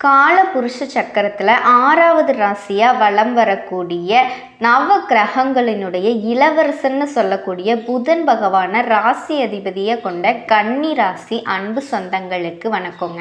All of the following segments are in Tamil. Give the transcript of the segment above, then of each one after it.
கால புருஷ சக்கரத்தில் ஆறாவது ராசியாக வலம் வரக்கூடிய நவ கிரகங்களினுடைய இளவரசன்னு சொல்லக்கூடிய புதன் பகவானை ராசி அதிபதியை கொண்ட கன்னி ராசி அன்பு சொந்தங்களுக்கு வணக்கங்க.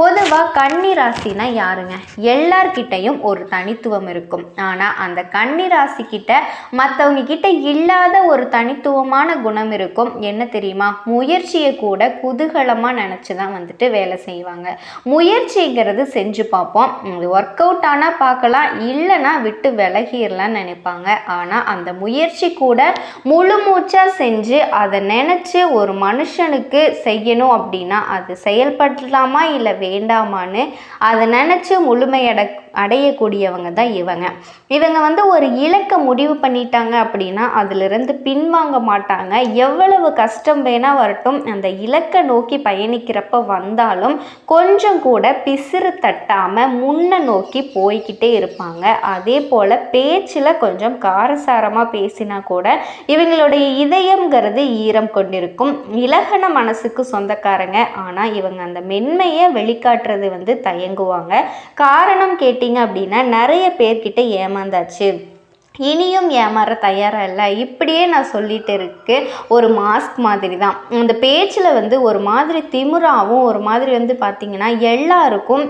பொதுவாக கன்னி ராசினா யாருங்க? எல்லார்கிட்டையும் ஒரு தனித்துவம் இருக்கும். ஆனால் அந்த கன்னி ராசி கிட்ட மற்றவங்க கிட்ட இல்லாத ஒரு தனித்துவமான குணம் இருக்கும். என்ன தெரியுமா? முயற்சியை கூட குதூகலமாக நினச்சி தான் வந்துட்டு வேலை செய்வாங்க. முயற்சிங்கிறது செஞ்சு பார்ப்போம். ஒர்க் அவுட் ஆனால் பார்க்கலாம். இல்லைன்னா விட்டு விலகிடலாம்னு நினைப்பாங்க. ஆனால் அந்த முயற்சி கூட முழு மூச்சாக செஞ்சு அதை நினச்சி ஒரு மனுஷனுக்கு செய்யணும் அப்படின்னா அது செயல்படலாமா இல்லை வேண்டாமான்னு அதை நினச்சி முழுமையட அடையக்கூடியவங்க தான் இவங்க. இவங்க வந்து ஒரு இலக்கை முடிவு பண்ணிட்டாங்க அப்படின்னா அதிலிருந்து பின்வாங்க மாட்டாங்க. எவ்வளவு கஷ்டம் வேணால் வரட்டும். அந்த இலக்கை நோக்கி பயணிக்கிறப்ப வந்தாலும் கொஞ்சம் கூட பிசிறு தட்டாமல் முன்ன நோக்கி போய்கிட்டே இருப்பாங்க. அதே போல் பேச்சில் கொஞ்சம் காரசாரமாக பேசினா கூட இவங்களுடைய இதயம்ங்கிறது ஈரம் கொண்டிருக்கும். இலகன மனசுக்கு சொந்தக்காரங்க. ஆனால் இவங்க அந்த மென்மையை வெளிக்காட்டுறது வந்து தயங்குவாங்க. காரணம் கேட்டு பார்த்தீங்க அப்படின்னா நிறைய பேர்கிட்ட ஏமாந்தாச்சு. இனியும் ஏமாற தயாராக இல்லை இப்படியே நான் சொல்லிட்டு இருக்கு. ஒரு மாஸ்க் மாதிரி தான் அந்த பேச்சில் வந்து ஒரு மாதிரி திமுறாவும் ஒரு மாதிரி வந்து பார்த்திங்கன்னா எல்லாருக்கும்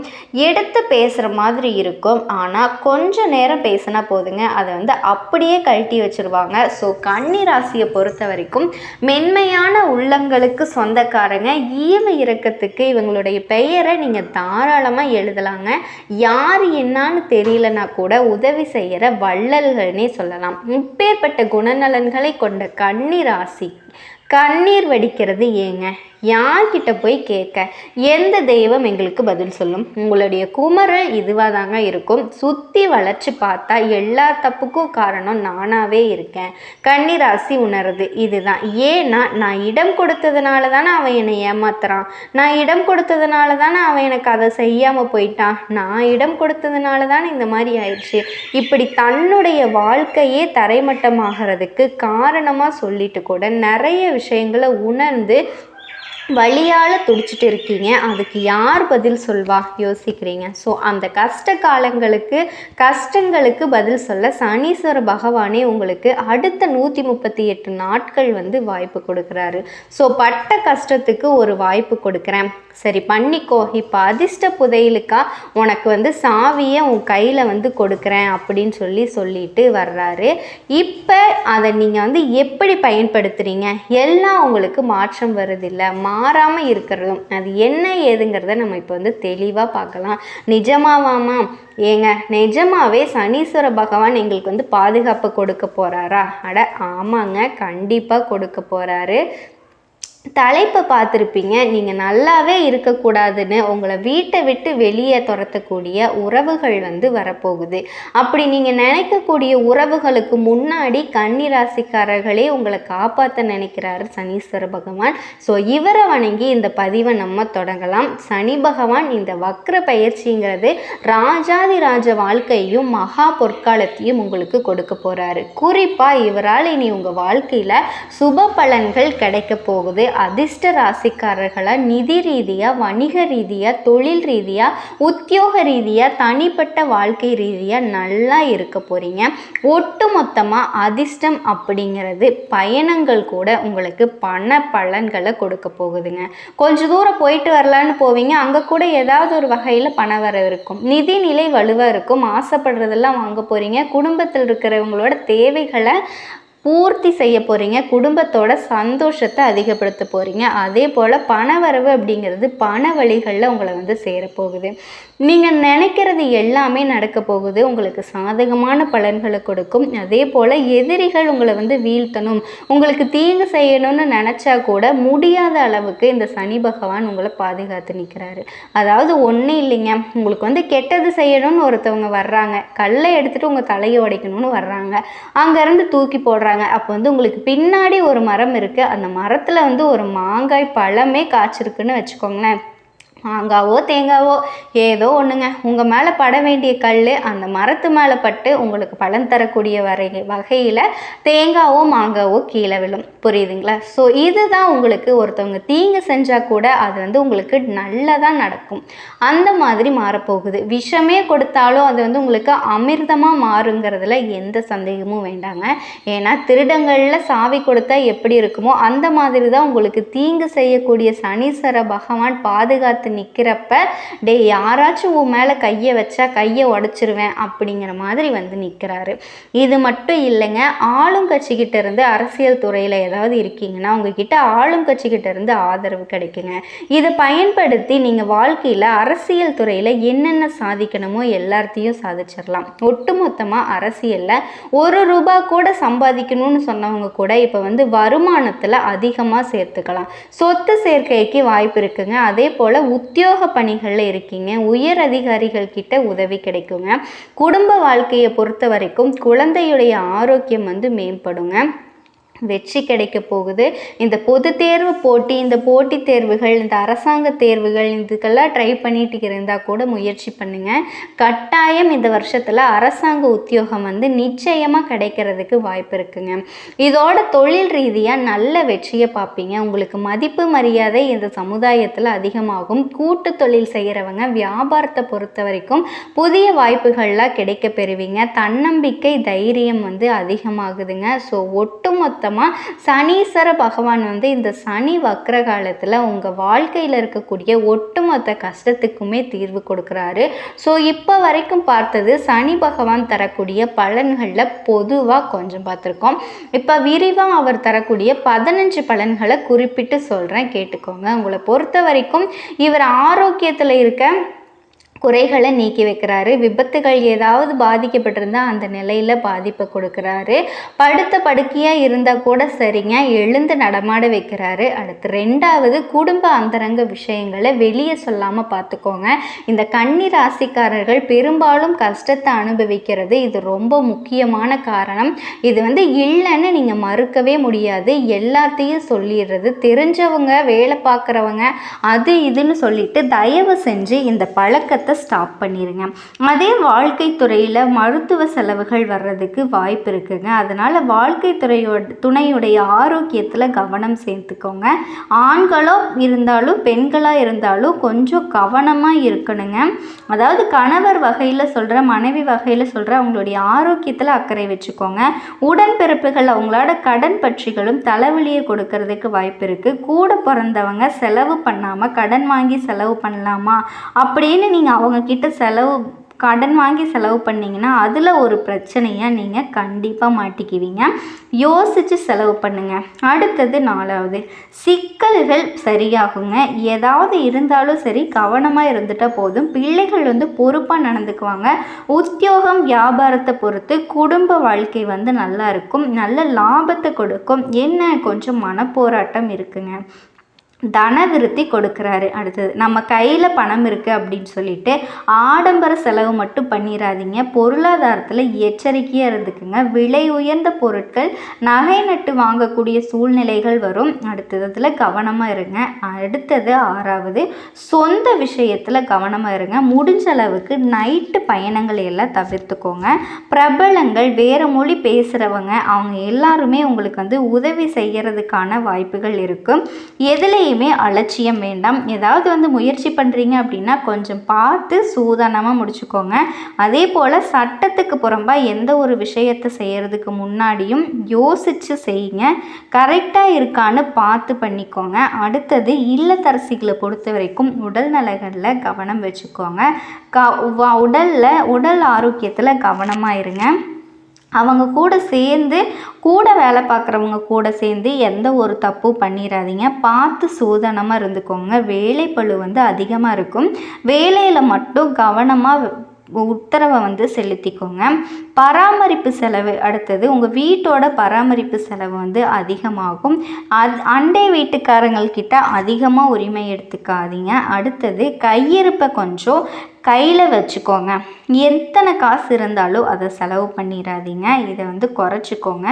எடுத்து பேசுகிற மாதிரி இருக்கும். ஆனால் கொஞ்சம் நேரம் பேசினா போதுங்க. அதை வந்து அப்படியே கழட்டி வச்சுருவாங்க. ஸோ கன்னி ராசியை பொறுத்த வரைக்கும் மென்மையான உள்ளங்களுக்கு சொந்தக்காரங்க. ஈவ இறக்கத்துக்கு இவங்களுடைய பெயரை நீங்கள் தாராளமாக எழுதலாங்க. யார் என்னான்னு தெரியலனா கூட உதவி செய்கிற வள்ளல்கள் அப்படின்னே சொல்லலாம். இப்பேற்பட்ட குணநலன்களை கொண்ட கண்ணீர் ராசி கண்ணீர் வடிக்கிறது ஏங்க? யார்கிட்ட போய் கேட்க? எந்த தெய்வம் எங்களுக்கு பதில் சொல்லும்? உங்களுடைய குமரல் இதுவாக தாங்க இருக்கும். சுற்றி வளர்ச்சி பார்த்தா எல்லா தப்புக்கும் காரணம் நானாகவே இருக்கேன். கன்னிராசி உணருது இதுதான். ஏன்னா நான் இடம் கொடுத்ததுனால தானே அவன் என்னை ஏமாத்துறான். நான் இடம் கொடுத்ததுனால தானே அவன் எனக்கு அதை செய்யாமல் போயிட்டான். நான் இடம் கொடுத்ததுனால தானே இந்த மாதிரி ஆயிடுச்சு. இப்படி தன்னுடைய வாழ்க்கையே தரைமட்டமாகிறதுக்கு காரணமாக சொல்லிட்டு கூட நிறைய விஷயங்களை உணர்ந்து வழியால் துடிச்சிட்டு இருக்கீங்க. அதுக்கு யார் பதில் சொல்வா? யோசிக்கிறீங்க. ஸோ அந்த கஷ்ட காலங்களுக்கு கஷ்டங்களுக்கு பதில் சொல்ல சனீஸ்வர பகவானே உங்களுக்கு அடுத்த நூற்றி முப்பத்தி எட்டு நாட்கள் வந்து வாய்ப்பு கொடுக்குறாரு. ஸோ பட்ட கஷ்டத்துக்கு ஒரு வாய்ப்பு கொடுக்குறேன். சரி பண்ணிக்கோ. இப்போ அதிர்ஷ்ட புதையலுக்கா உனக்கு வந்து சாவியை உன் கையில் வந்து கொடுக்குறேன் அப்படின்னு சொல்லி சொல்லிட்டு வர்றாரு. இப்போ அதை நீங்கள் வந்து எப்படி பயன்படுத்துகிறீங்க எல்லாம் உங்களுக்கு மாற்றம் வருதில்லை. மாறாமல் இருக்கிறதும் அது என்ன ஏதுங்கிறத நம்ம இப்போ வந்து தெளிவாக பார்க்கலாம். நிஜமாவாமா? ஏங்க நிஜமாவே சனீஸ்வர பகவான் எங்களுக்கு வந்து பாதுகாப்பு கொடுக்க போகிறாரா அட ஆமாங்க கண்டிப்பாக கொடுக்க போகிறாரு தலைப்பை பார்த்துருப்பீங்க. நீங்கள் நல்லாவே இருக்கக்கூடாதுன்னு உங்களை வீட்டை விட்டு வெளியே துரத்தக்கூடிய உறவுகள் வந்து வரப்போகுது. அப்படி நீங்கள் நினைக்கக்கூடிய உறவுகளுக்கு முன்னாடி கன்னிராசிக்காரர்களே உங்களை காப்பாற்ற நினைக்கிறாரு சனீஸ்வர பகவான். ஸோ இவரை வணங்கி இந்த பதிவை நம்ம தொடங்கலாம். சனி பகவான் இந்த வக்ர பயிற்சிங்கிறது ராஜாதி ராஜ வாழ்க்கையும் மகா பொற்காலத்தையும் உங்களுக்கு கொடுக்க போகிறாரு குறிப்பாக இவரால் இனி உங்கள் வாழ்க்கையில் சுப பலன்கள் கிடைக்க போகுது. அதிர்ஷ்ட ராசிக்காரர்களாக நிதி ரீதியாக வணிக ரீதியாக தொழில் ரீதியாக உத்தியோக ரீதியாக தனிப்பட்ட வாழ்க்கை ரீதியாக நல்லா இருக்க போகிறீங்க ஒட்டு மொத்தமாக அதிர்ஷ்டம் அப்படிங்கிறது பயணங்கள் கூட உங்களுக்கு பண பலன்களை கொடுக்க போகுதுங்க. கொஞ்ச தூரம் போயிட்டு வரலான்னு போவீங்க. அங்கே கூட ஏதாவது ஒரு வகையில் பண வர இருக்கும். நிதிநிலை வலுவாக இருக்கும். ஆசைப்படுறதெல்லாம் வாங்க போகிறீங்க குடும்பத்தில் இருக்கிறவங்களோட தேவைகளை பூர்த்தி செய்ய போகிறீங்க குடும்பத்தோட சந்தோஷத்தை அதிகப்படுத்த போகிறீங்க அதே போல் பண வரவு அப்படிங்கிறது பண வழிகளில் உங்களை வந்து சேரப்போகுது. நீங்கள் நினைக்கிறது எல்லாமே நடக்க போகுது. உங்களுக்கு சாதகமான பலன்களை கொடுக்கும். அதே போல் எதிரிகள் உங்களை வந்து வீழ்த்தணும். உங்களுக்கு தீங்கு செய்யணும்னு நினச்சா கூட முடியாத அளவுக்கு இந்த சனி பகவான் உங்களை பாதுகாத்து நிற்கிறாரு அதாவது ஒன்றும் இல்லைங்க. உங்களுக்கு வந்து கெட்டது செய்யணும்னு ஒருத்தவங்க வர்றாங்க. கல்லை எடுத்துகிட்டு உங்கள் தலையை உடைக்கணும்னு வர்றாங்க. அங்கேருந்து தூக்கி போடுறாங்க. சொல்கிறாங்க அப்போ வந்து உங்களுக்கு பின்னாடி ஒரு மரம் இருக்குது அந்த மரத்தில் வந்து ஒரு மாங்காய் பழமே காய்ச்சிருக்குன்னு வச்சுக்கோங்களேன். மாங்காவோ தேங்காவோ ஏதோ ஒன்றுங்க உங்கள் மேலே பட வேண்டிய கல் அந்த மரத்து மேலே பட்டு உங்களுக்கு பலன் தரக்கூடிய வரை வகையில் தேங்காவோ மாங்காவோ கீழே விழும். புரியுதுங்களா? ஸோ இதுதான் உங்களுக்கு ஒருத்தவங்க தீங்கு செஞ்சால் கூட அது வந்து உங்களுக்கு நல்லதாக நடக்கும். அந்த மாதிரி மாறப்போகுது. விஷமே கொடுத்தாலும் அது வந்து உங்களுக்கு அமிர்தமாக மாறுங்கிறதுல எந்த சந்தேகமும் வேண்டாங்க. ஏன்னா திருடங்களில் சாவி கொடுத்தா எப்படி இருக்குமோ அந்த மாதிரி தான் உங்களுக்கு தீங்கு செய்யக்கூடிய சனீஸ்வர பகவான் பாதுகாத்து நிற்கிறப்ப டே யாராச்சும் உன் மேலே கையை வச்சா கையை உடச்சிருவேன் அப்படிங்கிற மாதிரி வந்து நிற்கிறாரு இது மட்டும் இல்லைங்க ஆளும் கட்சிக்கிட்ட இருந்து அரசியல் துறையில் ஏதாவது இருக்கீங்கன்னா உங்ககிட்ட ஆளும் கட்சிக்கிட்ட இருந்து ஆதரவு கிடைக்குங்க. இதை பயன்படுத்தி நீங்கள் வாழ்க்கையில் அரசியல் துறையில் என்னென்ன சாதிக்கணுமோ எல்லாத்தையும் சாதிச்சிடலாம் ஒட்டுமொத்தமாக அரசியலில் ஒரு ரூபா கூட சம்பாதிக்கணும்னு சொன்னவங்க கூட இப்போ வந்து வருமானத்தில் அதிகமாக சேர்த்துக்கலாம். சொத்து சேர்க்கைக்கு வாய்ப்பு இருக்குங்க. அதே போல் உத்தியோக பணிகளில் இருக்கீங்க. உயர் அதிகாரிகள் கிட்ட உதவி கிடைக்குங்க. குடும்ப வாழ்க்கையை பொறுத்த வரைக்கும் குழந்தையுடைய ஆரோக்கியம் வந்து மேம்படுங்க. வெற்றி கிடைக்க போகுது. இந்த பொது தேர்வு போட்டி இந்த போட்டித் தேர்வுகள் இந்த அரசாங்க தேர்வுகள் இதுக்கெல்லாம் ட்ரை பண்ணிட்டு இருந்தால் கூட முயற்சி பண்ணுங்க. கட்டாயம் இந்த வருஷத்தில் அரசாங்க உத்தியோகம் வந்து நிச்சயமாக கிடைக்கிறதுக்கு வாய்ப்பு இருக்குங்க. இதோட தொழில் ரீதியாக நல்ல வெற்றியை பார்ப்பீங்க. உங்களுக்கு மதிப்பு மரியாதை இந்த சமுதாயத்தில் அதிகமாகும். கூட்டு தொழில் செய்கிறவங்க வியாபாரத்தை பொறுத்த வரைக்கும் புதிய வாய்ப்புகள்லாம் கிடைக்க பெறுவீங்க. தன்னம்பிக்கை தைரியம் வந்து அதிகமாகுதுங்க. ஸோ ஒட்டுமொத்த மொத்தமாக சனீஸ்வர பகவான் வந்து இந்த சனி வக்கர காலத்தில் உங்கள் வாழ்க்கையில் இருக்கக்கூடிய ஒட்டுமொத்த கஷ்டத்துக்குமே தீர்வு கொடுக்குறாரு. ஸோ இப்போ வரைக்கும் பார்த்தது சனி பகவான் தரக்கூடிய பலன்களில் பொதுவாக கொஞ்சம் பார்த்துருக்கோம். இப்போ விரிவாக அவர் தரக்கூடிய பதினஞ்சு பலன்களை குறிப்பிட்டு சொல்கிறேன் கேட்டுக்கோங்க. உங்களை பொறுத்த வரைக்கும் இவர் ஆரோக்கியத்தில் இருக்க குறைகளை நீக்கி வைக்கிறாரு. விபத்துகள் ஏதாவது பாதிக்கப்பட்டிருந்தால் அந்த நிலையில் பாதிப்பை கொடுக்குறாரு. படுத்த படுக்கையாக இருந்தால் கூட சரிங்க. எழுந்து நடமாட வைக்கிறாரு. அடுத்து ரெண்டாவது குடும்ப அந்தரங்க விஷயங்களை வெளியே சொல்லாமல் பார்த்துக்கோங்க இந்த கன்னி ராசிக்காரர்கள் பெரும்பாலும் கஷ்டத்தை அனுபவிக்கிறது. இது ரொம்ப முக்கியமான காரணம். இது வந்து இல்லைன்னு நீங்கள் மறுக்கவே முடியாது. எல்லாத்தையும் சொல்லிடுறது. தெரிஞ்சவங்க வேலை பார்க்குறவங்க அது இதுன்னு சொல்லிட்டு தயவு செஞ்சு இந்த பழக்கத்தை ஸ்டாப் பண்ணிடுங்க அதே வாழ்க்கை துறையில் மருத்துவ செலவுகள் வர்றதுக்கு வாய்ப்பு இருக்குங்க. அதனால் வாழ்க்கை துறையோட துணையுடைய ஆரோக்கியத்தில் கவனம் சேர்த்துக்கோங்க. ஆண்களோ இருந்தாலும் பெண்களாக இருந்தாலும் கொஞ்சம் கவனமாக இருக்கணுங்க. அதாவது கணவர் வகையில் சொல்கிற மனைவி வகையில் சொல்கிற அவங்களுடைய ஆரோக்கியத்தில் அக்கறை வச்சுக்கோங்க. உடன்பிறப்புகள் அவங்களோட கடன் பற்றிகளும் தலைவலியை கொடுக்கறதுக்கு வாய்ப்பு இருக்குது கூட பிறந்தவங்க செலவு பண்ணாமல் கடன் வாங்கி செலவு பண்ணலாமா அப்படின்னு நீங்கள் அவங்கக்கிட்ட செலவு கடன் வாங்கி செலவு பண்ணிங்கன்னா அதில் ஒரு பிரச்சனையை நீங்கள் கண்டிப்பாக மாட்டிக்குவீங்க. யோசித்து செலவு பண்ணுங்கள் அடுத்தது நாலாவது சிக்கல்கள் சரியாகுங்க. ஏதாவது இருந்தாலும் சரி கவனமாக இருந்துட்டால் போதும். பிள்ளைகள் வந்து பொறுப்பாக நடந்துக்குவாங்க. உத்தியோகம் வியாபாரத்தை பொறுத்து குடும்ப வாழ்க்கை வந்து நல்லா இருக்கும். நல்ல லாபத்தை கொடுக்கும். என்ன? கொஞ்சம் மனப்போராட்டம் இருக்குங்க. தன விருத்தி கொடுக்குறாரு. அடுத்தது நம்ம கையில் பணம் இருக்குது அப்படின்னு சொல்லிட்டு ஆடம்பர செலவு மட்டும் பண்ணிடாதீங்க பொருளாதாரத்தில் எச்சரிக்கையாக இருந்துக்குங்க. விலை உயர்ந்த பொருட்கள் நகை நட்டு வாங்கக்கூடிய சூழ்நிலைகள் வரும். அடுத்ததுல கவனமாக இருங்க. அடுத்தது ஆறாவது சொந்த விஷயத்தில் கவனமாக இருங்க. முடிஞ்ச அளவுக்கு நைட்டு பயணங்களை எல்லாம் தவிர்த்துக்கோங்க. பிரபலங்கள் வேறு மொழி பேசுகிறவங்க அவங்க எல்லாருமே உங்களுக்கு வந்து உதவி செய்கிறதுக்கான வாய்ப்புகள் இருக்கும். எதில் எதுலேயுமே அலட்சியம் வேண்டாம். ஏதாவது வந்து முயற்சி பண்ணுறீங்க அப்படின்னா கொஞ்சம் பார்த்து சூதானமாக முடிச்சுக்கோங்க. அதே போல் சட்டத்துக்கு புறம்பாக எந்த ஒரு விஷயத்தை செய்கிறதுக்கு முன்னாடியும் யோசித்து செய்யுங்க. கரெக்டாக இருக்கான்னு பார்த்து பண்ணிக்கோங்க. அடுத்தது இல்லத்தரசிகளை பொறுத்த வரைக்கும் உடல் நலங்களில் கவனம் வச்சுக்கோங்க. க உடலில் உடல் ஆரோக்கியத்தில் கவனமாக இருங்க. அவங்க கூட சேர்ந்து கூட வேலை பார்க்குறவங்க கூட சேர்ந்து எந்த ஒரு தப்பும் பண்ணிடாதீங்க பார்த்து சூதனமாக இருந்துக்கோங்க. வேலைப்பழு வந்து அதிகமாக இருக்கும். வேலையில் மட்டும் கவனமாக உத்தரவை வந்து செலுத்திக்கோங்க. பராமரிப்பு செலவு அடுத்தது உங்கள் வீட்டோட பராமரிப்பு செலவு வந்து அதிகமாகும். அது அண்டை வீட்டுக்காரங்கள்கிட்ட அதிகமாக உரிமை எடுத்துக்காதீங்க. அடுத்தது கையிருப்பை கொஞ்சம் கையில் வச்சுக்கோங்க. எத்தனை காசு இருந்தாலும் அதை செலவு பண்ணிடாதீங்க. இதை வந்து குறைச்சிக்கோங்க.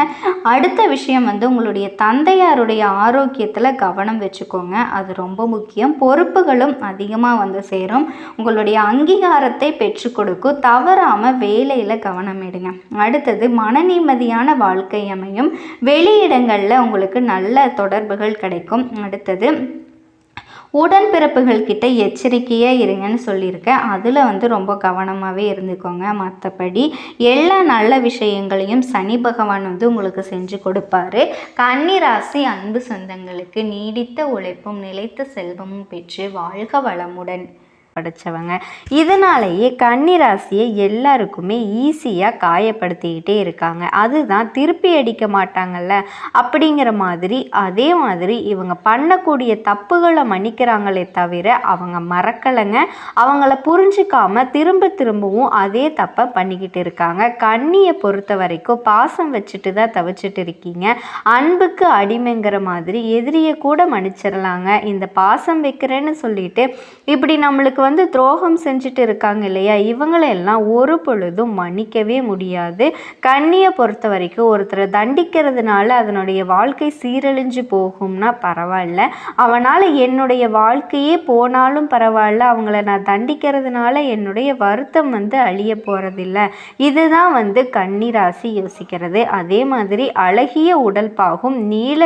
அடுத்த விஷயம் வந்து உங்களுடைய தந்தையாருடைய ஆரோக்கியத்தில் கவனம் வச்சுக்கோங்க. அது ரொம்ப முக்கியம். பொறுப்புகளும் அதிகமாக வந்து சேரும். உங்களுடைய அங்கீகாரத்தை பெற்று கொடுக்கும். தவறாமல் வேலையில் கவனம் எடுங்க. அடுத்தது மன நிம்மதியான வாழ்க்கை அமையும். வெளியிடங்களில் உங்களுக்கு நல்ல தொடர்புகள் கிடைக்கும். அடுத்தது உடன்பிறப்புகள் கிட்ட எச்சரிக்கையாக இருங்கன்னு சொல்லியிருக்கேன். அதில் வந்து ரொம்ப கவனமாகவே இருந்துக்கோங்க. மற்றபடி எல்லா நல்ல விஷயங்களையும் சனி பகவான் வந்து உங்களுக்கு செஞ்சு கொடுப்பாரு. கன்னிராசி அன்பு சொந்தங்களுக்கு நீடித்த உழைப்பும் நிலைத்த செல்வமும் பெற்று வாழ்க வளமுடன். படைச்சவங்க. இதனாலேயே கன்னிராசியை எல்லாருக்குமே ஈஸியாக காயப்படுத்திக்கிட்டே இருக்காங்க. அதுதான் திருப்பி அடிக்க மாட்டாங்கல்ல? அப்படிங்கிற மாதிரி அதே மாதிரி இவங்க பண்ணக்கூடிய தப்புகளை மன்னிக்கிறாங்களே தவிர அவங்க மறக்கலைங்க. அவங்கள புரிஞ்சிக்காம திரும்ப திரும்பவும் அதே தப்பை பண்ணிக்கிட்டு இருக்காங்க. கண்ணியை பொறுத்த வரைக்கும் பாசம் வச்சுட்டு தான் தவிச்சிட்டு இருக்கீங்க. அன்புக்கு அடிமைங்கிற மாதிரி எதிரியை கூட மன்னிச்சிடலாங்க இந்த பாசம் வைக்கிறேன்னு சொல்லிட்டு இப்படி நம்மளுக்கு வந்து துரோகம் செஞ்சுட்டு இருக்காங்க இல்லையா? இவங்களெல்லாம் ஒரு பொழுதும் மன்னிக்கவே முடியாது. கண்ணியை பொறுத்த வரைக்கும் ஒருத்தரை தண்டிக்கிறதுனால அதனுடைய வாழ்க்கை சீரழிஞ்சு போகும்னா பரவாயில்ல. அவனால் என்னுடைய வாழ்க்கையே போனாலும் பரவாயில்ல. அவங்கள நான் தண்டிக்கிறதுனால என்னுடைய வருத்தம் வந்து அழிய போகிறதில்ல இதுதான் வந்து கன்னிராசி யோசிக்கிறது. அதே மாதிரி அழகிய உடல் பாகும் நீல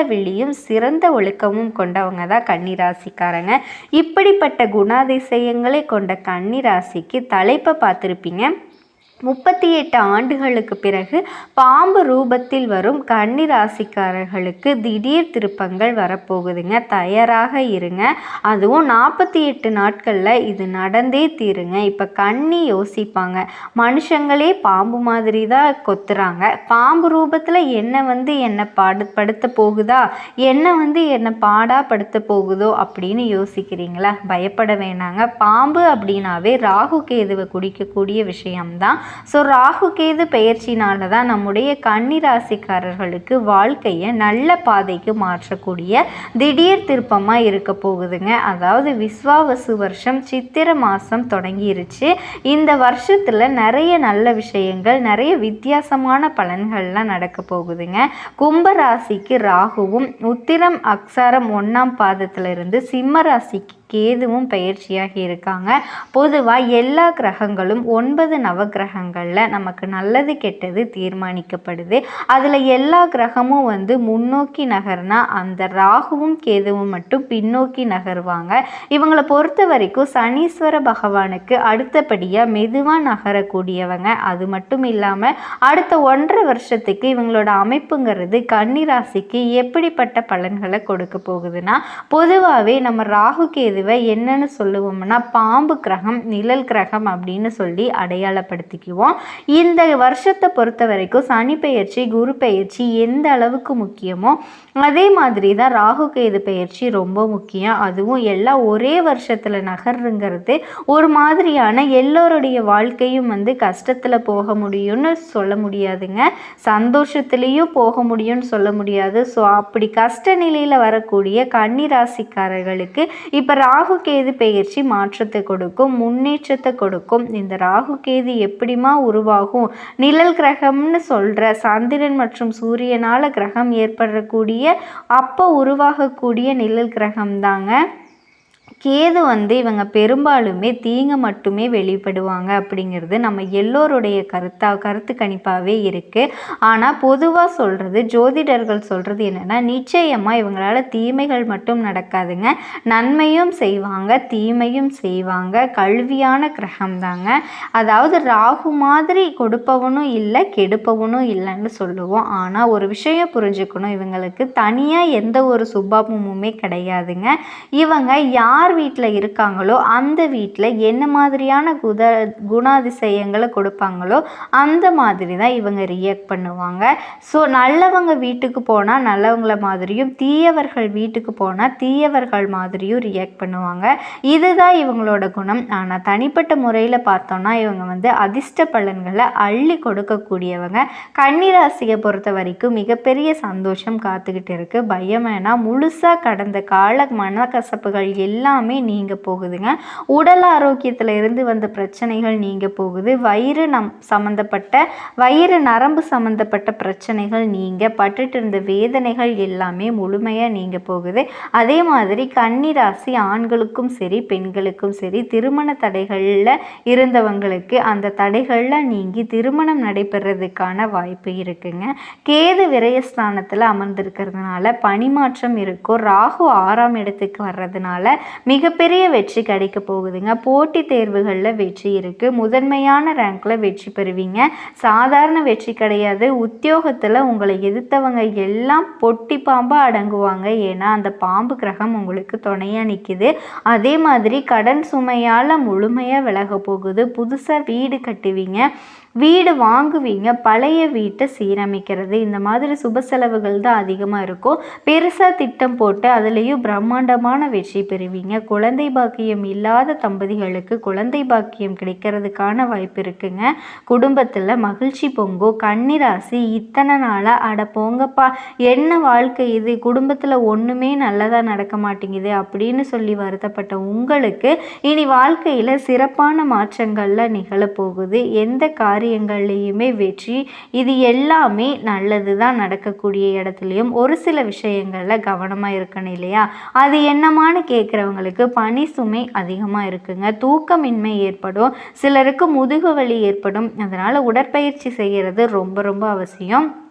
சிறந்த ஒழுக்கமும் கொண்டவங்க தான் கன்னிராசிக்காரங்க இப்படிப்பட்ட குணாதிசயங்கள் கொண்ட கன்னிராசிக்கு தலைப்பை பார்த்துருப்பீங்க. முப்பத்தி எட்டு ஆண்டுகளுக்கு பிறகு பாம்பு ரூபத்தில் வரும் கன்னி ராசிக்காரர்களுக்கு திடீர் திருப்பங்கள் வரப்போகுதுங்க. தயாராக இருங்க. அதுவும் நாற்பத்தி எட்டு நாட்களில் இது நடந்தே தீருங்க. இப்போ கண்ணி யோசிப்பாங்க. மனுஷங்களே பாம்பு மாதிரி தான் கொத்துறாங்க. பாம்பு ரூபத்தில் என்ன வந்து என்னை பாடு படுத்த போகுதா? என்ன வந்து என்னை பாடா படுத்த போகுதோ அப்படின்னு யோசிக்கிறீங்களா? பயப்பட வேணாங்க. பாம்பு அப்படின்னாவே ராகு கேதுவை குடிக்கக்கூடிய விஷயம்தான். ஸோ ராகு கேது பெயர்ச்சினால தான் நம்முடைய கன்னிராசிக்காரர்களுக்கு வாழ்க்கையை நல்ல பாதைக்கு மாற்றக்கூடிய திடீர் திருப்பமாக இருக்க போகுதுங்க. அதாவது விஸ்வாவசு வருஷம் சித்திர மாதம் தொடங்கிருச்சு. இந்த வருஷத்தில் நிறைய நல்ல விஷயங்கள் நிறைய வித்தியாசமான பலன்கள்லாம் நடக்க போகுதுங்க. கும்பராசிக்கு ராகுவும் உத்திரம் அக்சாரம் ஒன்றாம் பாதத்திலிருந்து சிம்ம ராசிக்கு கேதுவும் பயிற்சியாகி இருக்காங்க. பொதுவாக எல்லா கிரகங்களும் ஒன்பது நவகிரகங்களில் நமக்கு நல்லது கெட்டது தீர்மானிக்கப்படுது. அதில் எல்லா கிரகமும் வந்து முன்னோக்கி நகர்னா அந்த ராகுவும் கேதுவும் மட்டும் பின்னோக்கி நகருவாங்க. இவங்களை பொறுத்த வரைக்கும் சனீஸ்வர பகவானுக்கு அடுத்தபடியாக மெதுவாக நகரக்கூடியவங்க. அது மட்டும் இல்லாமல் அடுத்த ஒன்றரை வருஷத்துக்கு இவங்களோட அமைப்புங்கிறது கன்னிராசிக்கு எப்படிப்பட்ட பலன்களை கொடுக்க போகுதுன்னா பொதுவாகவே நம்ம ராகு கேது இதுவை என்னன்னு சொல்லுவோம்னா பாம்பு கிரகம் நிழல் கிரகம் அப்படின்னு சொல்லி அடையாளப்படுத்திக்குவோம். இந்த வருஷத்தை பொறுத்த வரைக்கும் சனி பெயர்ச்சி குரு பெயர்ச்சி எந்த அளவுக்கு முக்கியமோ அதே மாதிரி தான் ராகு கேது பெயர்ச்சி ரொம்ப முக்கியம். அதுவும் எல்லாம் ஒரே வருஷத்தில் நகருங்கிறது ஒரு மாதிரியான எல்லோருடைய வாழ்க்கையும் வந்து கஷ்டத்தில் போக முடியும்னு சொல்ல முடியாதுங்க. சந்தோஷத்துலேயும் போக முடியும்னு சொல்ல முடியாது. ஸோ அப்படி கஷ்ட நிலையில் வரக்கூடிய கன்னிராசிக்காரர்களுக்கு இப்போ ராகு கேது பெயர்ச்சி மாற்றத்தை கொடுக்கும் முன்னேற்றத்தை கொடுக்கும். இந்த ராகு கேது எப்படிமா உருவாகும்? நிழல் கிரகம்னு சொல்கிற சந்திரன் மற்றும் சூரியனால் கிரகம் ஏற்படக்கூடிய அப்போ உருவாகக்கூடிய நிழல் கிரகம் தாங்க கேது வந்து இவங்க பெரும்பாலுமே தீங்கை மட்டுமே வெளிப்படுவாங்க அப்படிங்கிறது நம்ம எல்லோருடைய கருத்தா கருத்து கணிப்பாகவே இருக்குது ஆனால் பொதுவாக சொல்கிறது ஜோதிடர்கள் சொல்கிறது என்னென்னா நிச்சயமாக இவங்களால தீமைகள் மட்டும் நடக்காதுங்க. நன்மையும் செய்வாங்க தீமையும் செய்வாங்க. கல்வியான கிரகம் தாங்க அதாவது ராகு மாதிரி கொடுப்பவனும் இல்லை கெடுப்பவனும் இல்லைன்னு சொல்லுவோம். ஆனால் ஒரு விஷயம் புரிஞ்சுக்கணும். இவங்களுக்கு தனியாக எந்த ஒரு சுபாவமுமே கிடையாதுங்க. இவங்க யார் யார் வீட்டில் இருக்காங்களோ அந்த வீட்டில் என்ன மாதிரியான குத குணாதிசயங்களை கொடுப்பாங்களோ அந்த மாதிரி தான் இவங்க ரியாக்ட் பண்ணுவாங்க. ஸோ நல்லவங்க வீட்டுக்கு போனால் நல்லவங்கள மாதிரியும் தீயவர்கள் வீட்டுக்கு போனால் தீயவர்கள் மாதிரியும் ரியாக்ட் பண்ணுவாங்க. இதுதான் இவங்களோட குணம். ஆனால் தனிப்பட்ட முறையில் பார்த்தோன்னா இவங்க வந்து அதிர்ஷ்ட பலன்களை அள்ளி கொடுக்கக்கூடியவங்க. கன்னிராசியை பொறுத்த வரைக்கும் மிகப்பெரிய சந்தோஷம் காத்துக்கிட்டு இருக்குது பயம் வேணால் முழுசாக கடந்த கால மனக்கசப்புகள் எல்லாம் எல்லாமே நீங்க போகுதுங்க. உடல் ஆரோக்கியத்தில் இருந்து வந்த பிரச்சனைகள் நீங்க போகுது. வயிறு நம் சம்மந்தப்பட்ட வயிறு நரம்பு சம்மந்தப்பட்ட பிரச்சனைகள் நீங்க பட்டுட்டு இருந்த வேதனைகள் எல்லாமே முழுமையாக நீங்க போகுது. அதே மாதிரி கன்னிராசி ஆண்களுக்கும் சரி பெண்களுக்கும் சரி திருமண தடைகளில் இருந்தவங்களுக்கு அந்த தடைகளில் நீங்கி திருமணம் நடைபெறதுக்கான வாய்ப்பு இருக்குங்க. கேது விரயஸ்தானத்தில் அமர்ந்திருக்கிறதுனால பணிமாற்றம் இருக்கும். ராகு ஆறாம் இடத்துக்கு வர்றதுனால மிகப்பெரிய வெற்றி கிடைக்க போகுதுங்க. போட்டி தேர்வுகளில் வெற்றி இருக்குது முதன்மையான ரேங்க்கில் வெற்றி பெறுவீங்க. சாதாரண வெற்றி கிடையாது. உத்தியோகத்தில் உங்களை எதிர்த்தவங்க எல்லாம் பொட்டி பாம்பாக அடங்குவாங்க. ஏன்னா அந்த பாம்பு கிரகம் உங்களுக்கு துணையாக நிற்கிது அதே மாதிரி கடன் சுமையால் முழுமையாக விலக போகுது. புதுசாக வீடு கட்டுவீங்க. வீடு வாங்குவீங்க பழைய வீட்டை சீரமைக்கிறது. இந்த மாதிரி சுப செலவுகள் தான் அதிகமாக இருக்கும். பெருசாக திட்டம் போட்டு அதுலேயும் பிரம்மாண்டமான வெற்றி பெறுவீங்க. குழந்தை பாக்கியம் இல்லாத தம்பதிகளுக்கு குழந்தை பாக்கியம் கிடைக்கிறதுக்கான வாய்ப்பு இருக்குங்க. குடும்பத்தில் மகிழ்ச்சி பொங்கும். கன்னிராசி இத்தனை நாளாக அட போங்கப்பா என்ன வாழ்க்கை இது? குடும்பத்தில் ஒன்றுமே நல்லதாக நடக்க மாட்டேங்குது அப்படின்னு சொல்லி வருத்தப்பட்ட உங்களுக்கு இனி வாழ்க்கையில் சிறப்பான மாற்றங்கள்லாம் நிகழப்போகுது. எந்த காரியம் காரியங்கள்லேயுமே வெற்றி. இது எல்லாமே நல்லது தான் நடக்கக்கூடிய இடத்துலையும். ஒரு சில விஷயங்களில் கவனமாக இருக்கணும் இல்லையா? அது என்னமான்னு கேட்குறவங்களுக்கு பனி சுமை அதிகமாக இருக்குங்க. தூக்கமின்மை ஏற்படும். சிலருக்கு முதுகு வலி ஏற்படும். அதனால் உடற்பயிற்சி செய்கிறது ரொம்ப ரொம்ப அவசியம்.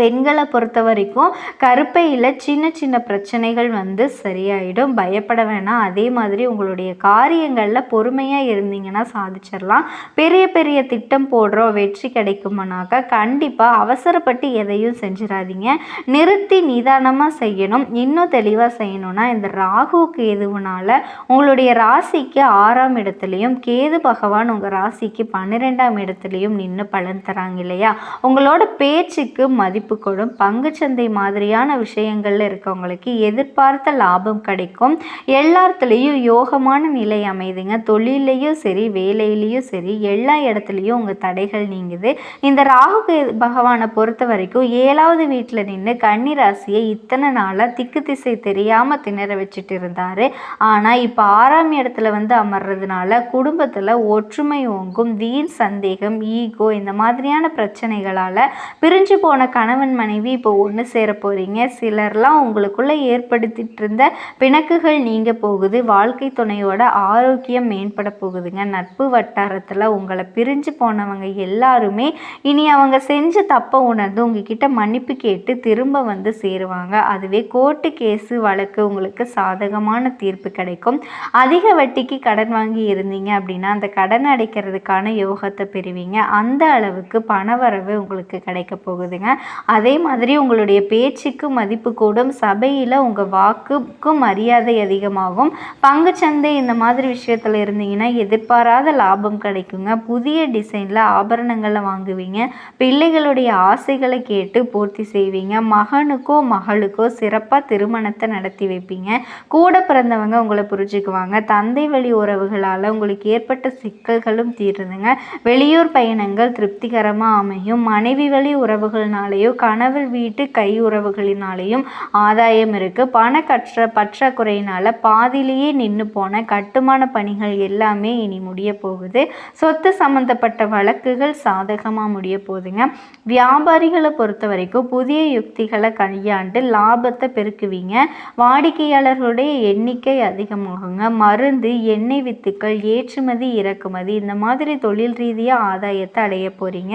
பெண்களை பொறுத்த வரைக்கும் கருப்பையில் சின்ன சின்ன பிரச்சனைகள் வந்து சரியாயிடும். பயப்பட வேணாம். அதே மாதிரி உங்களுடைய காரியங்களில் பொறுமையாக இருந்தீங்கன்னா சாதிச்சிடலாம் பெரிய பெரிய திட்டம் போடுறோம் வெற்றி கிடைக்குமானாக்கா கண்டிப்பாக அவசரப்பட்டு எதையும் செஞ்சிடாதீங்க நிறுத்தி நிதானமாக செய்யணும். இன்னும் தெளிவாக செய்யணும்னா இந்த ராகு கேதுவனால உங்களுடைய ராசிக்கு ஆறாம் இடத்துலையும் கேது பகவான் உங்கள் ராசிக்கு பன்னிரெண்டாம் இடத்துலையும் நின்று பலன் தராங்க இல்லையா? உங்களோட பேச்சுக்கு மதிப்பு மதிப்பு கூடும் பங்குச்சந்தை மாதிரியான விஷயங்களில் இருக்கவங்களுக்கு எதிர்பார்த்த லாபம் கிடைக்கும். எல்லாத்துலேயும் யோகமான நிலை அமைதுங்க. தொழிலையும் சரி வேலையிலையும் சரி எல்லா இடத்துலையும் உங்கள் தடைகள் நீங்குது. இந்த ராகு பகவானை பொறுத்த வரைக்கும் ஏழாவது வீட்டில் நின்று கன்னிராசியை இத்தனை நாளாக திக்கு திசை தெரியாமல் திணற வச்சுட்டு இருந்தார். ஆனால் இப்போ ஆறாம் இடத்துல வந்து அமர்றதுனால குடும்பத்தில் ஒற்றுமை ஓங்கும் வீண் சந்தேகம் ஈகோ இந்த மாதிரியான பிரச்சனைகளால் பிரிஞ்சு போன கணவன் கணவன் மனைவி இப்போ ஒன்று சேர போகிறீங்க சிலர்லாம் உங்களுக்குள்ளே ஏற்படுத்திட்டு இருந்த பிணக்குகள் நீங்க போகுது. வாழ்க்கை துணையோட ஆரோக்கியம் மேம்பட போகுதுங்க. நட்பு வட்டாரத்தில் உங்களை பிரிஞ்சு போனவங்க எல்லாருமே இனி அவங்க செஞ்ச தப்பை உணர்ந்து உங்ககிட்ட மன்னிப்பு கேட்டு திரும்ப வந்து சேருவாங்க. அதுவே கோர்ட்டு கேஸு வழக்கு உங்களுக்கு சாதகமான தீர்ப்பு கிடைக்கும். அதிக வட்டிக்கு கடன் வாங்கி இருந்தீங்க அப்படின்னா அந்த கடன் அடைக்கிறதுக்கான யோகத்தை பெறுவீங்க. அந்த அளவுக்கு பணவரவு உங்களுக்கு கிடைக்க போகுதுங்க. அதே மாதிரி உங்களுடைய பேச்சுக்கு மதிப்பு கூடும் சபையில் உங்கள் வாக்குக்கும் மரியாதை அதிகமாகும். பங்குச்சந்தை இந்த மாதிரி விஷயத்தில் இருந்தீங்கன்னா எதிர்பாராத லாபம் கிடைக்குங்க. புதிய டிசைனில் ஆபரணங்களை வாங்குவீங்க. பிள்ளைகளுடைய ஆசைகளை கேட்டு பூர்த்தி செய்வீங்க. மகனுக்கோ மகளுக்கோ சிறப்பாக திருமணத்தை நடத்தி வைப்பீங்க. கூட பிறந்தவங்க உங்களை புரிஞ்சுக்குவாங்க. தந்தை வழி உறவுகளால் உங்களுக்கு ஏற்பட்ட சிக்கல்களும் தீருதுங்க. வெளியூர் பயணங்கள் திருப்திகரமாக அமையும். மனைவி வழி உறவுகள்னாலேயோ கணவர் வீட்டு கை உறவுகளினாலேயும் ஆதாயம் இருக்குது பண கற்ற பற்றாக்குறையினால் பாதியிலேயே நின்று போன கட்டுமான பணிகள் எல்லாமே இனி முடிய போகுது. சொத்து சம்மந்தப்பட்ட வழக்குகள் சாதகமாக முடிய போகுதுங்க. வியாபாரிகளை பொறுத்த வரைக்கும் புதிய யுக்திகளை கையாண்டு லாபத்தை பெருக்குவீங்க. வாடிக்கையாளர்களுடைய எண்ணிக்கை அதிகமாகுங்க. மருந்து எண்ணெய் வித்துக்கள் ஏற்றுமதி இறக்குமதி இந்த மாதிரி தொழில் ரீதியாக ஆதாயத்தை அடைய போகிறீங்க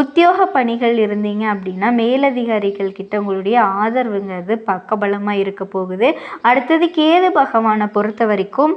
உத்தியோக பணிகள் இருந்தீங்க அப்படின்னா மேலதிகாரிகள் கிட்ட உங்களுடைய ஆதரவுங்கிறது பக்கபலமாக இருக்க போகுது. அடுத்தது கேது பகவானை பொறுத்த வரைக்கும்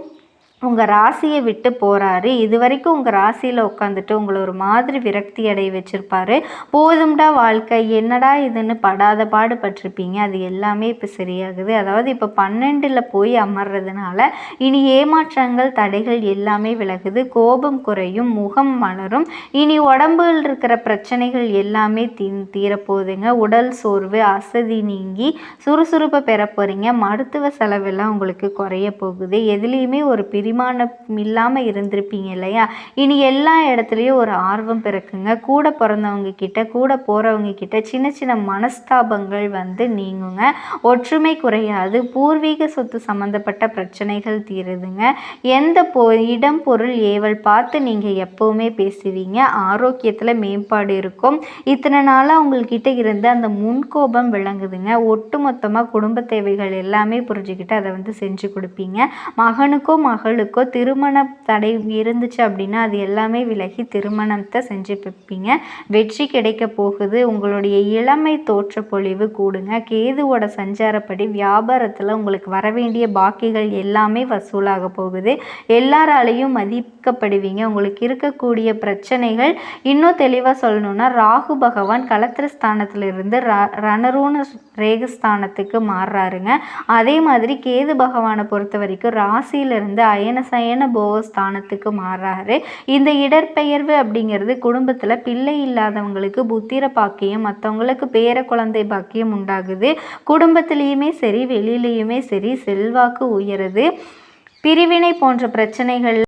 உங்கள் ராசியை விட்டு போகிறாரு இது வரைக்கும் உங்கள் ராசியில் உட்காந்துட்டு உங்களை ஒரு மாதிரி விரக்தி அடைய வச்சுருப்பாரு. போதும்டா வாழ்க்கை. என்னடா இதுன்னு படாத பாடுபட்டிருப்பீங்க அது எல்லாமே இப்போ சரியாகுது. அதாவது இப்போ பன்னெண்டில் போய் அமர்றதுனால இனி ஏமாற்றங்கள் தடைகள் எல்லாமே விலகுது. கோபம் குறையும் முகம் மலரும். இனி உடம்பில் இருக்கிற பிரச்சனைகள் எல்லாமே தீ தீரப்போகுதுங்க. உடல் சோர்வு அசதி நீங்கி சுறுசுறுப்பை பெற போகிறீங்க மருத்துவ செலவெல்லாம் உங்களுக்கு குறைய போகுது. எதுலேயுமே ஒரு செரிமானம் இல்லாமல் இருந்திருப்பீங்க இல்லையா? இனி எல்லா இடத்துலையும் ஒரு ஆர்வம் பிறக்குங்க. கூட பிறந்தவங்க கிட்ட கூட போகிறவங்க கிட்ட சின்ன சின்ன மனஸ்தாபங்கள் வந்து நீங்குங்க. ஒற்றுமை குறையாது. பூர்வீக சொத்து சம்மந்தப்பட்ட பிரச்சனைகள் தீருதுங்க. எந்த பொ இடம் பொருள் ஏவல் பார்த்து நீங்கள் எப்போவுமே பேசுவீங்க. ஆரோக்கியத்தில் மேம்பாடு இருக்கும். இத்தனை நாளாக உங்கள்கிட்ட இருந்த அந்த முன்கோபம் விளங்குதுங்க. ஒட்டு மொத்தமாக குடும்ப தேவைகள் எல்லாமே புரிஞ்சுக்கிட்டு அதை வந்து செஞ்சு கொடுப்பீங்க. மகனுக்கும் மகள் மகளுக்கோ திருமண தடை இருந்துச்சு அப்படின்னா அது எல்லாமே விலகி திருமணத்தை செஞ்சு பிப்பீங்க வெற்றி கிடைக்க போகுது. உங்களுடைய இளமை தோற்ற பொழிவு கூடுங்க. கேதுவோட சஞ்சாரப்படி வியாபாரத்தில் உங்களுக்கு வர வேண்டிய பாக்கிகள் எல்லாமே வசூலாக போகுது. எல்லாராலையும் மதிக்கப்படுவீங்க. உங்களுக்கு இருக்கக்கூடிய பிரச்சனைகள் இன்னும் தெளிவாக சொல்லணும்னா ராகு பகவான் கலத்திரஸ்தானத்திலிருந்து ர ரணரூண ரேகஸ்தானத்துக்கு மாறுறாருங்க. அதே மாதிரி கேது பகவானை பொறுத்த வரைக்கும் ராசியிலிருந்து ஐ சயன போகஸ்தானத்துக்கு மாறுறாரு இந்த இடற்பெயர்வு அப்படிங்கிறது குடும்பத்தில் பிள்ளை இல்லாதவங்களுக்கு புத்திர பாக்கியம் மற்றவங்களுக்கு பேர குழந்தை பாக்கியம் உண்டாகுது. குடும்பத்திலையுமே சரி வெளியிலையுமே சரி செல்வாக்கு உயருது. பிரிவினை போன்ற பிரச்சனைகள்